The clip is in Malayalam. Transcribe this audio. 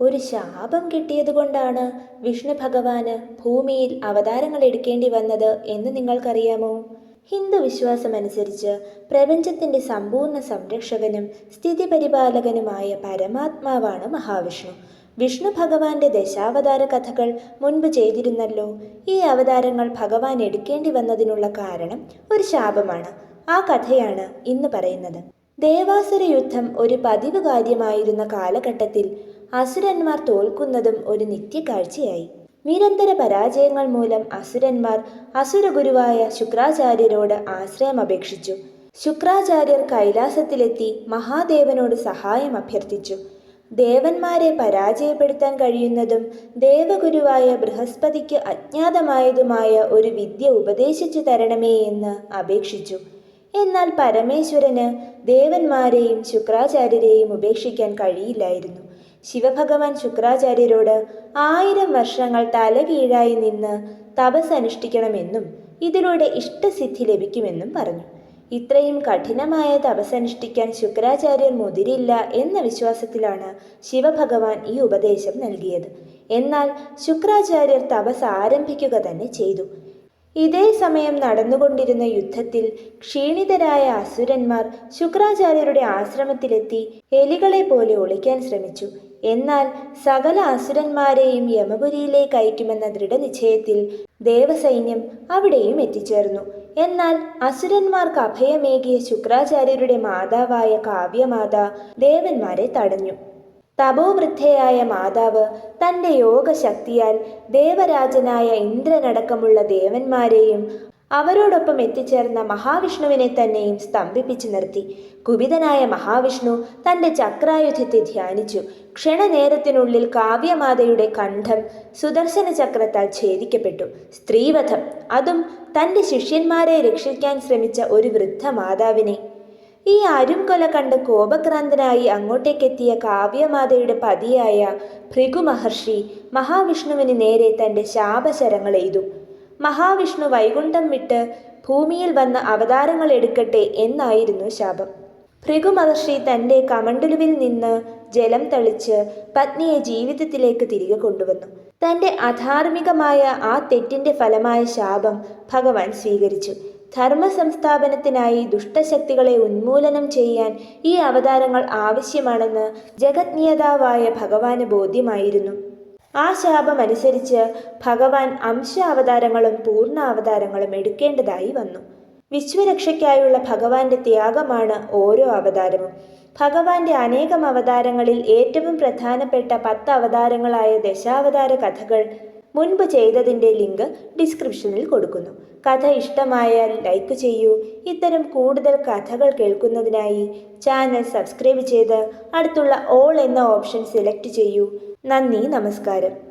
ഒരു ശാപം കിട്ടിയതുകൊണ്ടാണ് വിഷ്ണു ഭഗവാന് ഭൂമിയിൽ അവതാരങ്ങൾ എടുക്കേണ്ടി വന്നത് എന്ന് നിങ്ങൾക്കറിയാമോ? ഹിന്ദു വിശ്വാസമനുസരിച്ച് പ്രപഞ്ചത്തിന്റെ സമ്പൂർണ സംരക്ഷകനും സ്ഥിതി പരിപാലകനുമായ പരമാത്മാവാണ് മഹാവിഷ്ണു. വിഷ്ണു ഭഗവാന്റെ ദശാവതാര കഥകൾ മുൻപ് ചെയ്തിരുന്നല്ലോ. ഈ അവതാരങ്ങൾ ഭഗവാൻ എടുക്കേണ്ടി വന്നതിനുള്ള കാരണം ഒരു ശാപമാണ്. ആ കഥയാണ് ഇന്ന് പറയുന്നത്. ദേവാസുര യുദ്ധം ഒരു പതിവ് കാര്യമായിരുന്ന കാലഘട്ടത്തിൽ അസുരന്മാർ തോൽക്കുന്നതും ഒരു നിത്യകാഴ്ചയായി. നിരന്തര പരാജയങ്ങൾ മൂലം അസുരന്മാർ അസുരഗുരുവായ ശുക്രാചാര്യരോട് ആശ്രയം അപേക്ഷിച്ചു. ശുക്രാചാര്യർ കൈലാസത്തിലെത്തി മഹാദേവനോട് സഹായം അഭ്യർത്ഥിച്ചു. ദേവന്മാരെ പരാജയപ്പെടുത്താൻ കഴിയുന്നതും ദേവഗുരുവായ ബൃഹസ്പതിക്ക് അജ്ഞാതമായതുമായ ഒരു വിദ്യ ഉപദേശിച്ചു തരണമേ എന്ന് അപേക്ഷിച്ചു. എന്നാൽ പരമേശ്വരന് ദേവന്മാരെയും ശുക്രാചാര്യരെയും ഉപേക്ഷിക്കാൻ കഴിയില്ലായിരുന്നു. ശിവഭഗവാൻ ശുക്രാചാര്യരോട് ആയിരം വർഷങ്ങൾ തലകീഴായി നിന്ന് തപസ് അനുഷ്ഠിക്കണമെന്നും ഇതിലൂടെ ഇഷ്ടസിദ്ധി ലഭിക്കുമെന്നും പറഞ്ഞു. ഇത്രയും കഠിനമായ തപസ്സനുഷ്ഠിക്കാൻ ശുക്രാചാര്യർ മുതിരില്ല എന്ന വിശ്വാസത്തിലാണ് ശിവഭഗവാൻ ഈ ഉപദേശം നൽകിയത്. എന്നാൽ ശുക്രാചാര്യർ തപസ് ആരംഭിക്കുക തന്നെ ചെയ്തു. ഇതേ സമയം നടന്നുകൊണ്ടിരുന്ന യുദ്ധത്തിൽ ക്ഷീണിതരായ അസുരന്മാർ ശുക്രാചാര്യരുടെ ആശ്രമത്തിലെത്തി എലികളെ പോലെ ഒളിക്കാൻ ശ്രമിച്ചു. എന്നാൽ സകല അസുരന്മാരെയും യമപുരിയിലേക്ക് അയക്കുമെന്ന ദൃഢനിശ്ചയത്തിൽ ദേവസൈന്യം അവിടെയും എത്തിച്ചേർന്നു. എന്നാൽ അസുരന്മാർക്ക് അഭയമേകിയ ശുക്രാചാര്യരുടെ മാതാവായ കാവ്യമാത ദേവന്മാരെ തടഞ്ഞു. തപോവൃദ്ധയായ മാതാവ് തന്റെ യോഗശക്തിയാൽ ദേവരാജനായ ഇന്ദ്രനടക്കമുള്ള ദേവന്മാരെയും അവരോടൊപ്പം എത്തിച്ചേർന്ന മഹാവിഷ്ണുവിനെ തന്നെയും സ്തംഭിപ്പിച്ചു നിർത്തി. കുപിതനായ മഹാവിഷ്ണു തന്റെ ചക്രായുധത്തെ ധ്യാനിച്ചു. ക്ഷണനേരത്തിനുള്ളിൽ കാവ്യമാതയുടെ കണ്ഠം സുദർശന ചക്രത്താൽ ഛേദിക്കപ്പെട്ടു. സ്ത്രീവധം അതും തന്റെ ശിഷ്യന്മാരെ രക്ഷിക്കാൻ ശ്രമിച്ച ഒരു വൃദ്ധ മാതാവിനെ ഈ ആരും അരുംകൊല കണ്ട് കോപക്രാന്തനായി അങ്ങോട്ടേക്കെത്തിയ കാവ്യമാതയുടെ പതിയായ ഭൃഗു മഹർഷി മഹാവിഷ്ണുവിന് നേരെ തന്റെ ശാപശരങ്ങൾ എയ്തു. മഹാവിഷ്ണു വൈകുണ്ഠം വിട്ട് ഭൂമിയിൽ വന്ന അവതാരങ്ങൾ എടുക്കട്ടെ എന്നായിരുന്നു ശാപം. ഭൃഗു മഹർഷി തന്റെ കമണ്ടലുവിൽ നിന്ന് ജലം തളിച്ച് പത്നിയെ ജീവിതത്തിലേക്ക് തിരികെ കൊണ്ടുവന്നു. തന്റെ അധാർമികമായ ആ തെറ്റിന്റെ ഫലമായ ശാപം ഭഗവാൻ സ്വീകരിച്ചു. ധർമ്മ സംസ്ഥാപനത്തിനായി ദുഷ്ടശക്തികളെ ഉന്മൂലനം ചെയ്യാൻ ഈ അവതാരങ്ങൾ ആവശ്യമാണെന്ന് ജഗത്നിയതാവായ ഭഗവാന് ബോധ്യമായിരുന്നു. ആ ശാപമനുസരിച്ച് ഭഗവാൻ അംശ അവതാരങ്ങളും പൂർണ അവതാരങ്ങളും എടുക്കേണ്ടതായി വന്നു. വിശ്വരക്ഷയ്ക്കായുള്ള ഭഗവാന്റെ ത്യാഗമാണ് ഓരോ അവതാരവും. ഭഗവാന്റെ അനേകം അവതാരങ്ങളിൽ ഏറ്റവും പ്രധാനപ്പെട്ട പത്ത് അവതാരങ്ങളായ ദശാവതാര കഥകൾ മുൻപ് ചെയ്തതിന്റെ ലിങ്ക് ഡിസ്ക്രിപ്ഷനിൽ കൊടുക്കുന്നു. കഥ ഇഷ്ടമായാൽ ലൈക്ക് ചെയ്യൂ. ഇത്തരം കൂടുതൽ കഥകൾ കേൾക്കുന്നതിനായി ചാനൽ സബ്സ്ക്രൈബ് ചെയ്ത് അടുത്തുള്ള ഓൾ എന്ന ഓപ്ഷൻ സെലക്ട് ചെയ്യൂ. നന്ദി നമസ്കാരം.